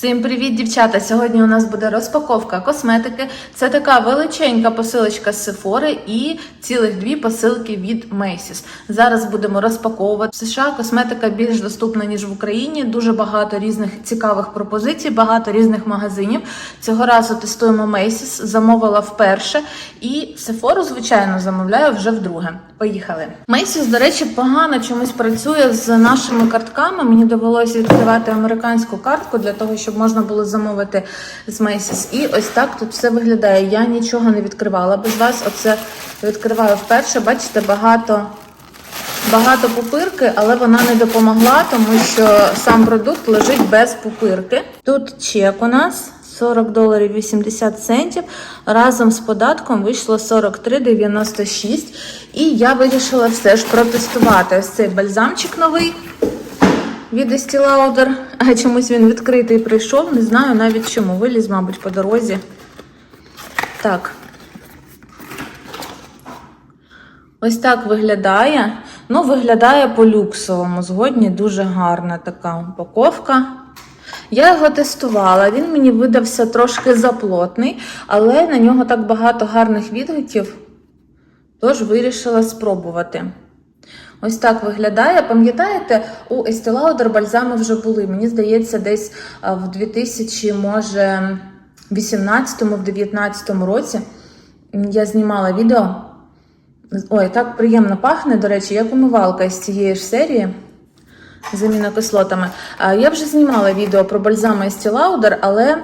Всім привіт, дівчата! Сьогодні у нас буде розпаковка косметики. Це така величенька посилочка з Sephora і цілих дві посилки від Macy's. Зараз будемо розпаковувати. В США косметика більш доступна ніж в Україні. Дуже багато різних цікавих пропозицій, багато різних магазинів. Цього разу тестуємо Macy's, замовила вперше. І Sephora, звичайно, замовляю вже вдруге. Поїхали. Macy's, до речі, погано чомусь працює з нашими картками. Мені довелося відкривати американську картку для того, щоб можна було замовити з Macy's. І ось так тут все виглядає. Я нічого не відкривала без вас. Оце відкриваю вперше. Бачите, багато. Багато пупирки, але вона не допомогла, тому що сам продукт лежить без пупирки. Тут чек у нас 40 доларів 80 центів. Разом з податком вийшло 43,96. І я вирішила все ж протестувати ось цей бальзамчик новий від Estee. А чомусь він відкритий прийшов. Не знаю навіть чому. Виліз, мабуть, по дорозі. Так. Ось так виглядає. Ну, виглядає по-люксовому. Згодні дуже гарна така упаковка. Я його тестувала, він мені видався трошки заплотний, але на нього так багато гарних відгуків, тож вирішила спробувати. Ось так виглядає. Пам'ятаєте, у Estee бальзами вже були. Мені здається, десь в 2000, може, 18-19 році я знімала відео. Ой, так приємно пахне, до речі, як умивалка з цієї ж серії з амінокислотами. Я вже знімала відео про бальзами Estee Lauder, але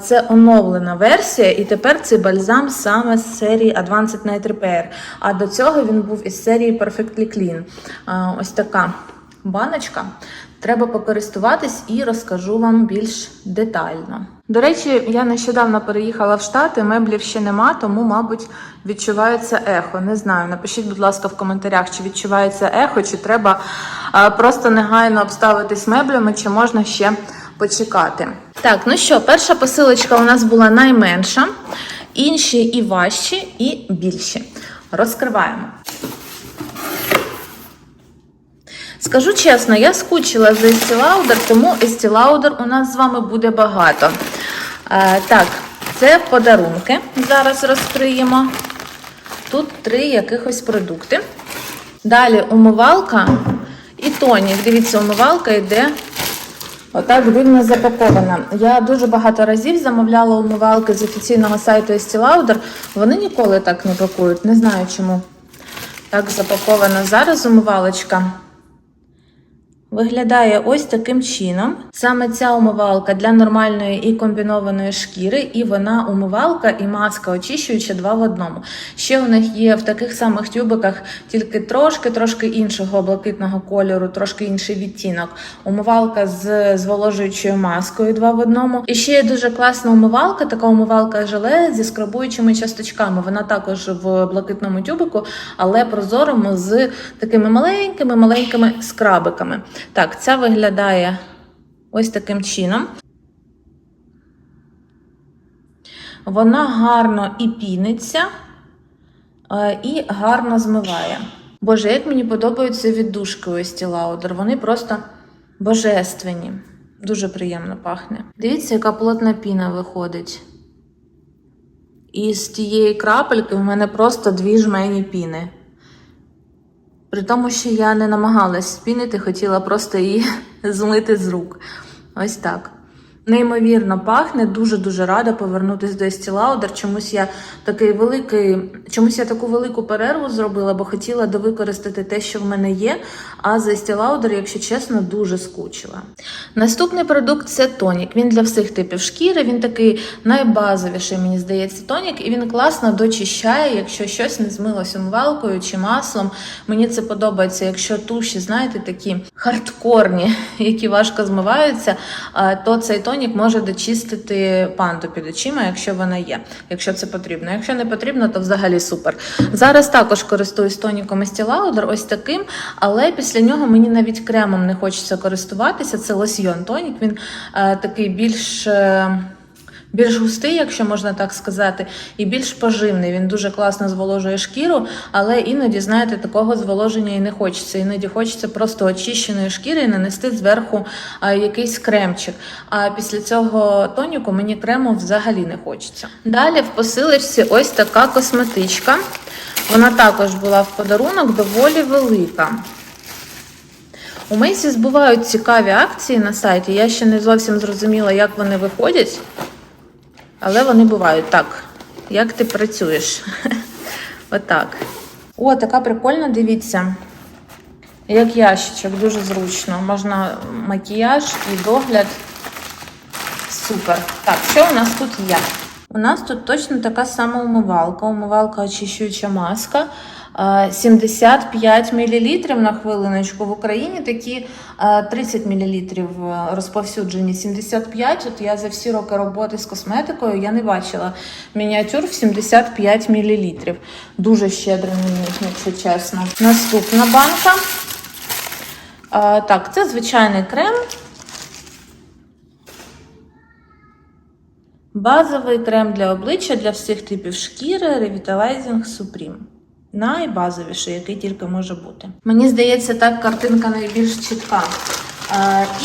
це оновлена версія, і тепер цей бальзам саме з серії Advanced Night Repair. А до цього він був із серії Perfectly Clean. Ось така баночка. Треба покористуватись і розкажу вам більш детально. До речі, я нещодавно переїхала в Штати, меблів ще нема, тому, мабуть, відчувається ехо. Не знаю. Напишіть, будь ласка, в коментарях, чи відчувається ехо, чи треба просто негайно обставитись меблями, чи можна ще почекати. Так, ну що, перша посилочка у нас була найменша, інші і важчі, і більші. Розкриваємо. Скажу чесно, я скучила за Estee Lauder, тому Estee Lauder у нас з вами буде багато. Е, так, це подарунки. Зараз розкриємо. Тут три якихось продукти. Далі умивалка і тонік. Дивіться, умивалка йде отак дивно запакована. Я дуже багато разів замовляла умивалки з офіційного сайту Estee Lauder. Вони ніколи так не пакують. Не знаю чому. Так запакована зараз умивалочка. Виглядає ось таким чином. Саме ця умивалка для нормальної і комбінованої шкіри, і вона умивалка і маска очищуюча два в одному. Ще у них є в таких самих тюбиках, тільки трошки-трошки іншого блакитного кольору, трошки інший відтінок. Умивалка з зволожуючою маскою два в одному. І ще є дуже класна умивалка, така умивалка желе зі скрабуючими часточками. Вона також в блакитному тюбику, але прозорому з такими маленькими маленькими скрабиками. Так, ця виглядає ось таким чином. Вона гарно і піниться, е, і гарно змиває. Боже, як мені подобаються віддушки у Estee Lauder. Вони просто божественні. Дуже приємно пахне. Дивіться, яка плотна піна виходить. І з тієї крапельки в мене просто дві жмені піни. При тому, що я не намагалась спінити, хотіла просто її змити з рук. Ось так. Неймовірно пахне, дуже-дуже рада повернутися до Estee. Чомусь я такий великий, чомусь я таку велику перерву зробила, бо хотіла довикористати те, що в мене є. А за Estee якщо чесно, дуже скучила. Наступний продукт це тонік. Він для всіх типів шкіри. Він такий найбазовіший, мені здається, тонік, і він класно дочищає, якщо щось не змилось умивалкою чи маслом. Мені це подобається, якщо туші, знаєте, такі хардкорні, які важко змиваються, то цей тонік може дочистити панду під очима, якщо вона є, якщо це потрібно. Якщо не потрібно, то взагалі супер. Зараз також користуюсь тоніком Estee Lauder, ось таким, але після нього мені навіть кремом не хочеться користуватися. Це лосьйон тонік. Він е, такий більш. Е, більш густий, якщо можна так сказати, і більш поживний. Він дуже класно зволожує шкіру, але іноді, знаєте, такого зволоження і не хочеться. Іноді хочеться просто очищеної шкіри і нанести зверху якийсь кремчик. А після цього тоніку мені крему взагалі не хочеться. Далі в посилочці ось така косметичка. Вона також була в подарунок, доволі велика. У Macy's бувають цікаві акції на сайті. Я ще не зовсім зрозуміла, як вони виходять, але вони бувають. Так, як ти працюєш? Отак. О, така прикольна, дивіться. Як ящичок, дуже зручно. Можна макіяж і догляд. Супер. Так, що у нас тут є? У нас тут точно така сама умивалка. Умивалка очищуюча маска. Е, 75 мл на хвилиночку. В Україні такі е, 30 мл розповсюджені. 75, от я за всі роки роботи з косметикою я не бачила мініатюр в 75 мл. Дуже щедрий на якщо чесно. Наступна банка. Е, Так, це звичайний крем. Базовий крем для обличчя для всіх типів шкіри Revitalizing Supreme. Найбазовіший, який тільки може бути. Мені здається, так картинка найбільш чітка.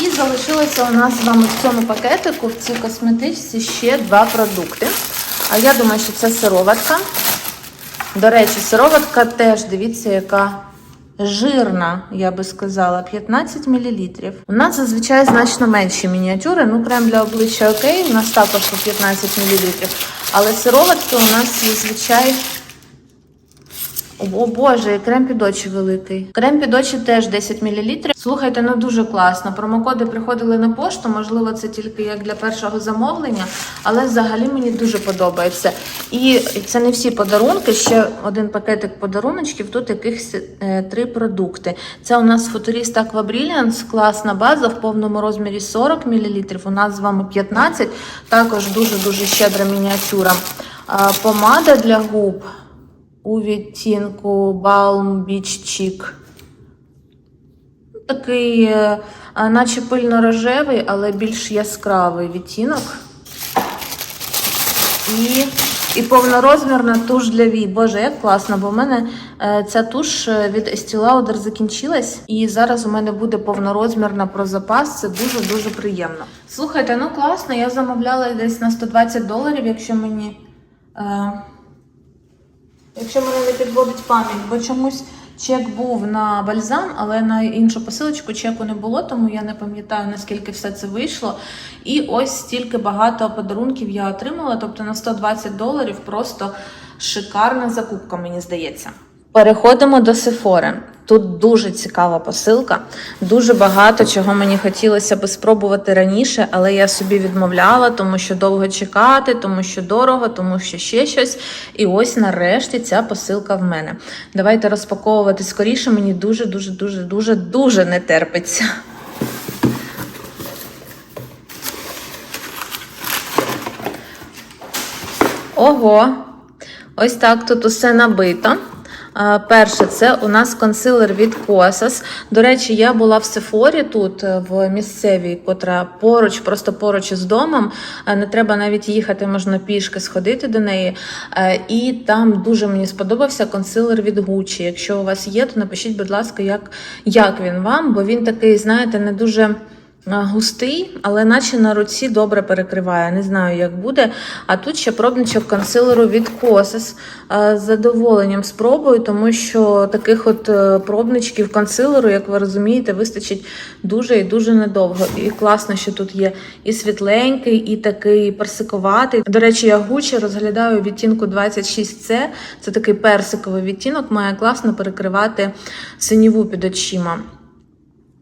І залишилося у нас з вами в цьому пакетику, в цій косметичці ще два продукти. А я думаю, що це сироватка. До речі, сироватка теж, дивіться, яка жирна, я би сказала, 15 мл. У нас зазвичай значно менші мініатюри. Ну, крем для обличчя окей, у нас також по 15 мл. Але сироватки у нас зазвичай. О Боже, і крем під очі великий. Крем під очі теж 10 мл. Слухайте, ну дуже класно. Промокоди приходили на пошту. Можливо, це тільки як для першого замовлення, але взагалі мені дуже подобається. І це не всі подарунки. Ще один пакетик подаруночків. Тут якихось е, три продукти. Це у нас футуріст Aqua класна база в повному розмірі 40 мл. У нас з вами 15. Також дуже дуже щедра мініатюра. Помада для губ у відтінку Balm Beach Cheek. Такий, е, наче пильно-рожевий, але більш яскравий відтінок. І, і повнорозмірна туш для вій. Боже, як класно, бо в мене е, ця туш е, від Estee Lauder закінчилась. І зараз у мене буде повнорозмірна про запас. Це дуже-дуже приємно. Слухайте, ну класно, я замовляла десь на 120 доларів, якщо мені. Е, Якщо мене не підводить пам'ять, бо чомусь чек був на бальзам, але на іншу посилочку чеку не було, тому я не пам'ятаю, наскільки все це вийшло. І ось стільки багато подарунків я отримала, тобто на 120 доларів просто шикарна закупка, мені здається. Переходимо до Сефори. Тут дуже цікава посилка, дуже багато чого мені хотілося би спробувати раніше, але я собі відмовляла, тому що довго чекати, тому що дорого, тому що ще щось. І ось нарешті ця посилка в мене. Давайте розпаковувати скоріше. Мені дуже, дуже, дуже, дуже, дуже не терпиться. Ого, ось так тут усе набито. Перше, це у нас консилер від Kosas. До речі, я була в Сефорі тут, е, в місцевій, котра поруч, просто поруч із домом. Е, Не треба навіть їхати, можна пішки сходити до неї. Е, І там дуже мені сподобався консилер від Gucci. Якщо у вас є, то напишіть, будь ласка, як, як він вам, бо він такий, знаєте, не дуже. Густий, але наче на руці добре перекриває. Не знаю, як буде. А тут ще пробничок консилеру від Kosas. З задоволенням спробую, тому що таких от е, пробничків консилеру, як ви розумієте, вистачить дуже і дуже недовго. І класно, що тут є і світленький, і такий персиковатий. До речі, я Gucci розглядаю відтінку 26C. Це такий персиковий відтінок, має класно перекривати синіву під очима.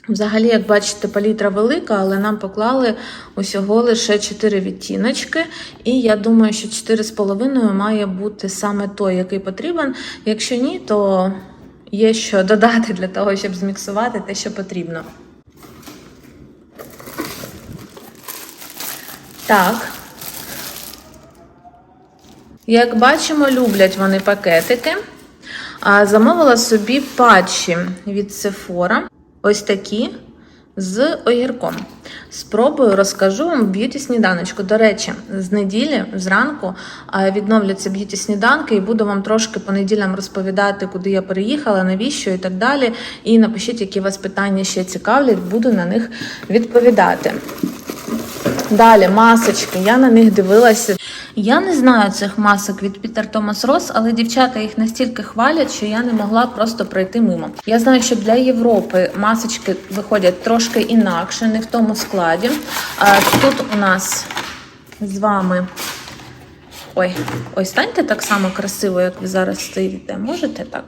Взагалі, як бачите, палітра велика, але нам поклали усього лише 4 відтіночки. І я думаю, що 4,5 має бути саме той, який потрібен. Якщо ні, то є що додати для того, щоб зміксувати те, що потрібно. Так. Як бачимо, люблять вони пакетики. Замовила собі патчі від Sephora. Ось такі. з огірком. Спробую, розкажу вам б'юті сніданочку. До речі, з неділі зранку відновляться б'юті сніданки, і буду вам трошки по неділям розповідати, куди я переїхала, навіщо і так далі. І напишіть, які вас питання ще цікавлять, буду на них відповідати. Далі масочки. Я на них дивилася. Я не знаю цих масок від Peter Thomas Ross, але дівчата їх настільки хвалять, що я не могла просто пройти мимо. Я знаю, що для Європи масочки виходять трошки інакше, не в тому складі. Тут у нас з вами. Ой, ось станьте так само красиво, як ви зараз стоїте. Можете так?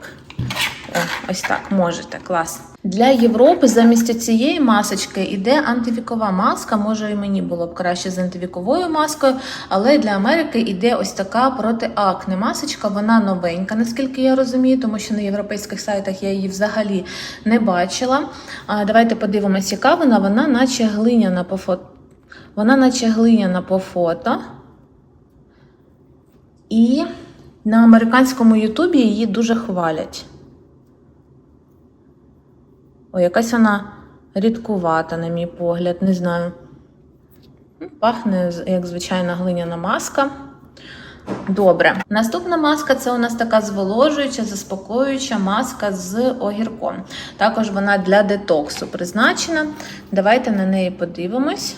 О, ось так, можете, клас. Для Європи замість цієї масочки йде антивікова маска. Може, і мені було б краще з антивіковою маскою, але для Америки йде ось така протиакне масочка. Вона новенька, наскільки я розумію, тому що на європейських сайтах я її взагалі не бачила. Давайте подивимось, яка вона. Вона наче глиняна по фото. Вона наче глиняна по фото. І на американському Ютубі її дуже хвалять. О, якась вона рідкувата, на мій погляд, не знаю. Пахне як звичайна глиняна маска. Добре. Наступна маска це у нас така зволожуюча, заспокоююча маска з огірком. Також вона для детоксу призначена. Давайте на неї подивимось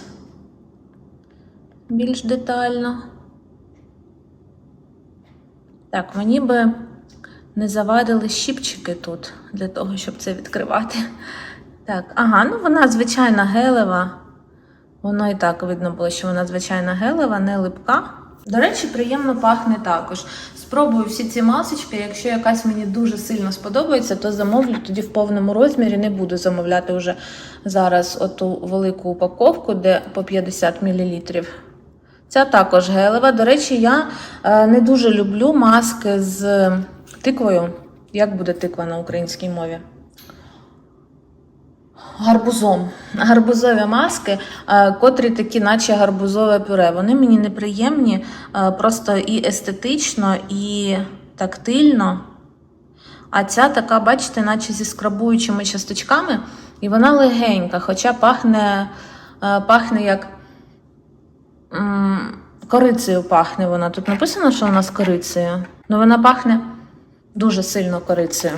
більш детально. Так, мені би не завадили щіпчики тут для того, щоб це відкривати. Так, ага, ну вона звичайна гелева. Воно і так видно було, що вона звичайна гелева, не липка. До речі, приємно пахне також. Спробую всі ці масочки. Якщо якась мені дуже сильно сподобається, то замовлю тоді в повному розмірі. Не буду замовляти вже зараз оту велику упаковку, де по 50 мл. Ця також гелева. До речі, я е, не дуже люблю маски з тиквою. Як буде тиква на українській мові? Гарбузом. Гарбузові маски, е, котрі такі, наче гарбузове пюре. Вони мені неприємні, е, просто і естетично, і тактильно. А ця така, бачите, наче зі скрабуючими часточками, і вона легенька, хоча пахне, е, пахне як корицею пахне вона. Тут написано, що вона з корицею. Ну вона пахне дуже сильно корицею.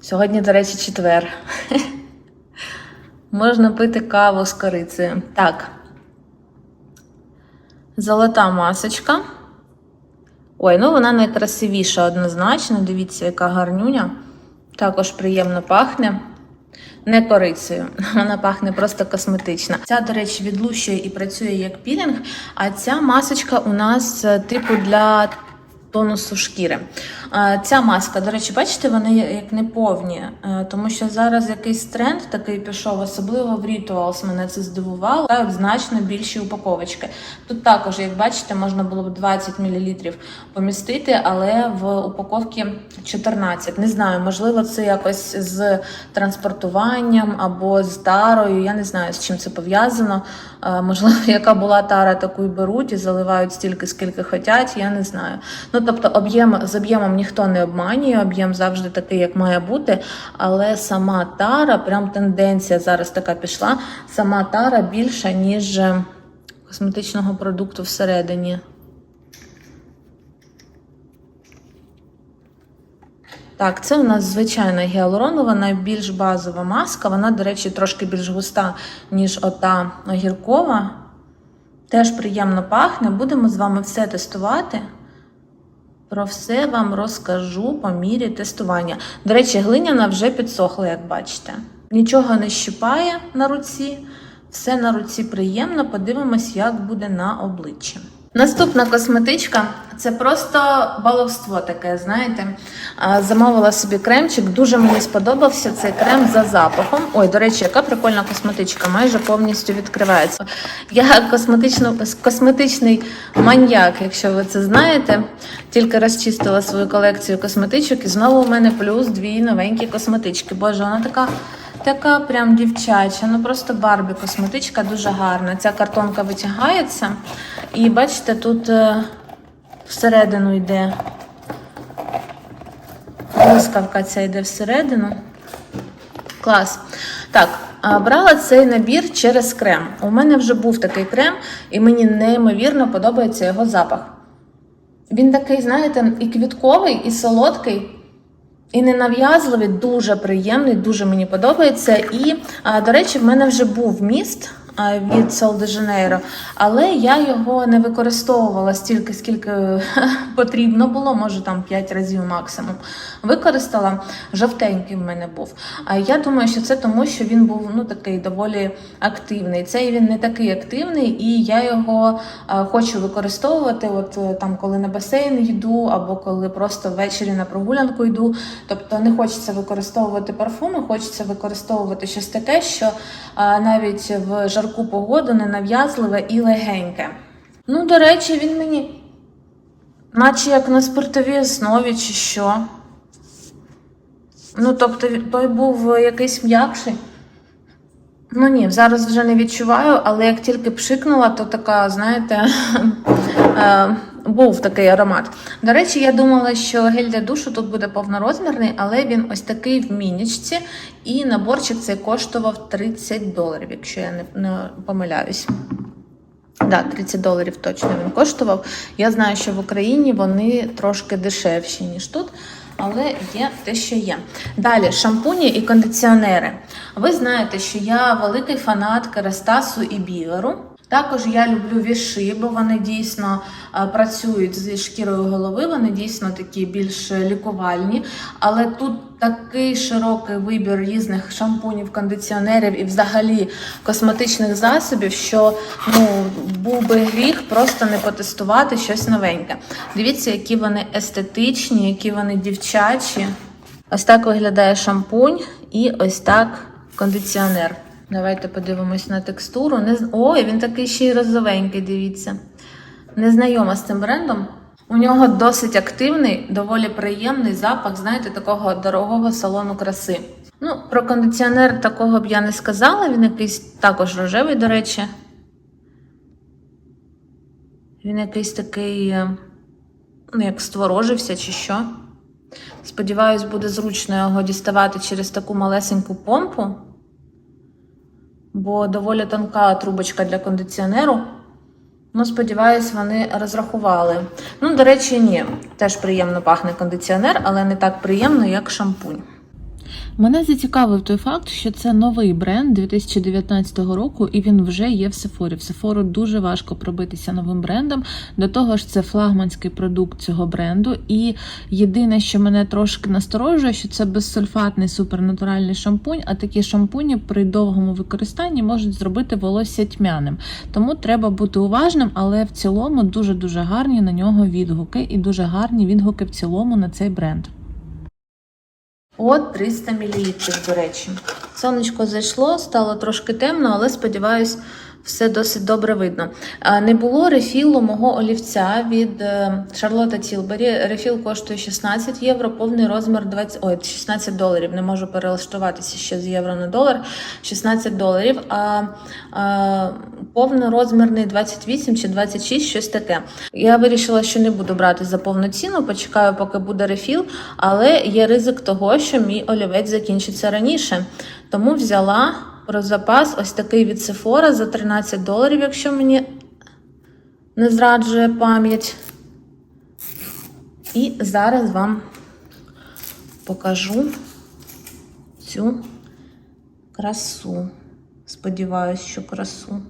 Сьогодні, до речі, четвер. Можна пити каву з корицею. Так. Золота масочка. Ой, ну вона найкрасивіша однозначно. Дивіться, яка гарнюня. Також приємно пахне. Не корицею, вона пахне просто косметично. Ця, до речі, відлущує і працює як пілінг, а ця масочка у нас е, типу для тонусу шкіри. Ця маска, до речі, бачите, вони як не повні, е, тому що зараз якийсь тренд такий пішов, особливо в Rituals мене це здивувало. Та значно більші упаковочки. Тут також, як бачите, можна було б 20 мл помістити, але в упаковці 14. Не знаю, можливо, це якось з транспортуванням або з тарою. Я не знаю, з чим це пов'язано. Можливо, яка була тара, таку й беруть і заливають стільки, скільки хочуть, я не знаю. Ну, тобто, об'єм з об'ємом ніхто не обманює, об'єм завжди такий, як має бути. Але сама тара, прям тенденція зараз така пішла. Сама тара більша, ніж е, косметичного продукту всередині. Так, це у нас звичайна гіалуронова, найбільш базова маска. Вона, до речі, трошки більш густа, ніж ота огіркова. Теж приємно пахне. Будемо з вами все тестувати. Про все вам розкажу по мірі тестування. До речі, глиняна вже підсохла, як бачите. Нічого не щипає на руці, все на руці приємно. Подивимось, як буде на обличчі. Наступна косметичка це просто баловство таке, знаєте. Замовила собі кремчик, дуже мені сподобався цей крем за запахом. Ой, до речі, яка прикольна косметичка, майже повністю відкривається. Я косметично, косметичний маньяк, якщо ви це знаєте. Тільки розчистила свою колекцію косметичок, і знову у мене плюс дві новенькі косметички. Боже, вона така. Така прям дівчача, ну просто Барбі косметичка дуже гарна. Ця картонка витягається. І бачите, тут е, всередину йде блискавка ця йде всередину. Клас. Так, брала цей набір через крем. У мене вже був такий крем, і мені неймовірно подобається його запах. Він такий, знаєте, і квітковий, і солодкий, і ненав'язливий, дуже приємний, дуже мені подобається. І, до речі, в мене вже був міст від Sol de Janeiro, але я його не використовувала стільки, скільки потрібно було, може там 5 разів максимум. Використала жовтенький в мене був. А я думаю, що це тому, що він був ну такий доволі активний. Цей він не такий активний, і я його а, хочу використовувати. От е, там, коли на басейн йду, або коли просто ввечері на прогулянку йду. Тобто не хочеться використовувати парфуми, хочеться використовувати щось таке, що навіть в жарку погоду ненав'язливе і легеньке. Ну, до речі, він мені, наче як на спиртовій основі, чи що. Ну, тобто, той був е, якийсь м'якший. Ну ні, зараз вже не відчуваю, але як тільки пшикнула, то така, знаєте, е, був такий аромат. До речі, я думала, що гель для душу тут буде повнорозмірний, але він ось такий в мінічці, і наборчик цей коштував 30 доларів, якщо я не, помиляюсь. Да, 30 доларів точно він коштував. Я знаю, що в Україні вони трошки дешевші, ніж тут, але є те, що є. Далі шампуні і кондиціонери. Ви знаєте, що я великий фанат Керастасу і Біверу. Також я люблю віши, бо вони дійсно е, працюють зі шкірою голови, вони дійсно такі більш лікувальні. Але тут такий широкий вибір різних шампунів, кондиціонерів і взагалі косметичних засобів, що ну, був би гріх просто не потестувати щось новеньке. Дивіться, які вони естетичні, які вони дівчачі. Ось так виглядає шампунь і ось так кондиціонер. Давайте подивимось на текстуру. Не... Ой, він такий ще й розовенький, дивіться. Незнайома з цим брендом. У нього досить активний, доволі приємний запах, знаєте, такого дорогого салону краси. Ну, про кондиціонер такого б я не сказала. Він якийсь також рожевий, до речі. Він якийсь такий, е, ну, як створожився чи що. Сподіваюсь, буде зручно його діставати через таку малесеньку помпу, бо доволі тонка трубочка для кондиціонеру. Ну, сподіваюсь, вони розрахували. Ну, до речі, ні. Теж приємно пахне кондиціонер, але не так приємно, як шампунь. Мене зацікавив той факт, що це новий бренд 2019 року, і він вже є в Сефорі. В Сефору дуже важко пробитися новим брендом. До того ж, це флагманський продукт цього бренду. І єдине, що мене трошки насторожує, що це безсульфатний супернатуральний шампунь, а такі шампуні при довгому використанні можуть зробити волосся тьмяним. Тому треба бути уважним, але в цілому дуже дуже гарні на нього відгуки, і дуже гарні відгуки в цілому на цей бренд. От 300 мл, до речі. Сонечко зайшло, стало трошки темно, але сподіваюсь, все досить добре видно. Не було рефілу мого олівця від е, Шарлотта Тілбері. Рефіл коштує 16 євро, повний розмір 20, ой, 16 доларів. Не можу перелаштуватися ще з євро на долар. 16 доларів. А, а повнорозмірний 28 чи 26, щось таке. Я вирішила, що не буду брати за повну ціну, почекаю, поки буде рефіл, але є ризик того, що мій олівець закінчиться раніше. Тому взяла про запас ось такий від Sephora за 13 доларів, якщо мені не зраджує пам'ять. І зараз вам покажу цю красу. Сподіваюсь, що красу.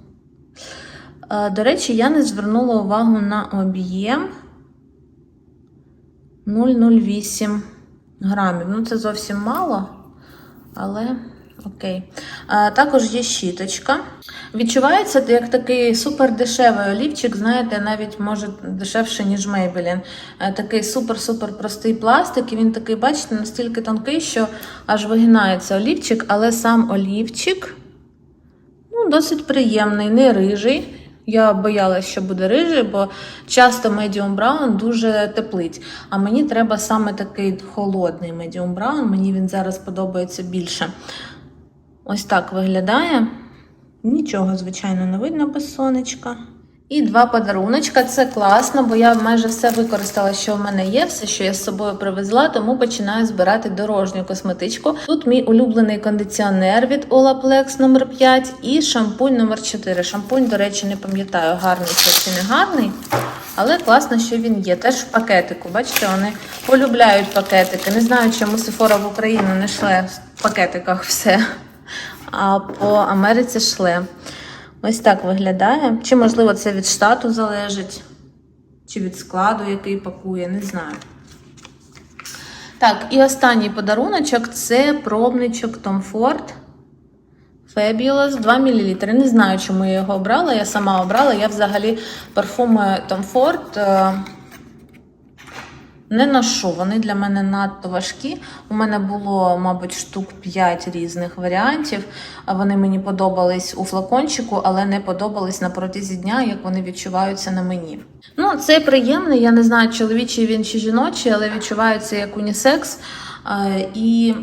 Е, До речі, я не звернула увагу на об'єм 0,08 грамів. Ну, це зовсім мало, але окей. А, також є щіточка. Відчувається як такий супер дешевий олівчик, знаєте, навіть може дешевше, ніж Maybelline. Е, Такий супер-супер простий пластик, і він такий, бачите, настільки тонкий, що аж вигинається олівчик, але сам олівчик ну, досить приємний, не рижий. Я боялася, що буде рижий, бо часто medium brown дуже теплить. А мені треба саме такий холодний medium brown, мені він зараз подобається більше. Ось так виглядає. Нічого, звичайно, не видно без сонечка. І два подаруночка. Це класно, бо я майже все використала, що в мене є, все, що я з собою привезла, тому починаю збирати дорожню косметичку. Тут мій улюблений кондиціонер від Olaplex номер 5 і шампунь номер 4 Шампунь, до речі, не пам'ятаю, гарний це чи не гарний. Але класно, що він є. Теж в пакетику. Бачите, вони полюбляють пакетики. Не знаю, чому Sephora в Україну не шле в пакетиках все. А по Америці шле. Ось так виглядає. Чи, можливо, це від штату залежить, чи від складу, який пакує, не знаю. Так, і останній подаруночок це пробничок Tom Ford Fabulous 2 мл. Не знаю, чому я його обрала. Я сама обрала. Я взагалі парфуми Tom Ford не ношу. Вони для мене надто важкі. У мене було, мабуть, штук 5 різних варіантів. Вони мені подобались у флакончику, але не подобались на протязі дня, як вони відчуваються на мені. Ну, це приємний. Я не знаю, чоловічий він чи жіночий, але відчувається як унісекс. Е, І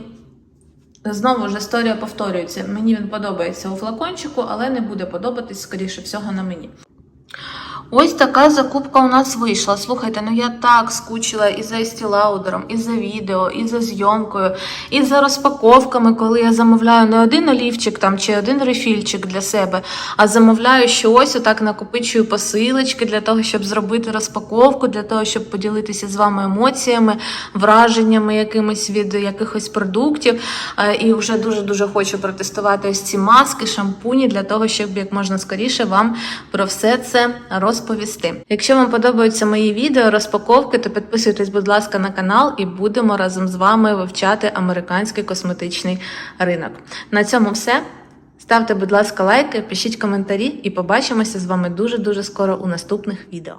Знову ж історія повторюється. Мені він подобається у флакончику, але не буде подобатись, скоріше всього, на мені. Ось така закупка у нас вийшла. Слухайте, ну я так скучила і за Lauder, і за відео, і за зйомкою, і за розпаковками, коли я замовляю не один олівчик там чи один рефільчик для себе, а замовляю щось, отак накопичую посилочки для того, щоб зробити розпаковку, для того, щоб поділитися з вами емоціями, враженнями якимись від якихось продуктів. Е, І вже дуже-дуже хочу протестувати ось ці маски, шампуні для того, щоб як можна скоріше вам про все це розповісти. Якщо вам подобаються мої відео, розпаковки, то підписуйтесь, будь ласка, на канал і будемо разом з вами вивчати американський косметичний ринок. На цьому все. Ставте, будь ласка, лайки, пишіть коментарі і побачимося з вами дуже-дуже скоро у наступних відео.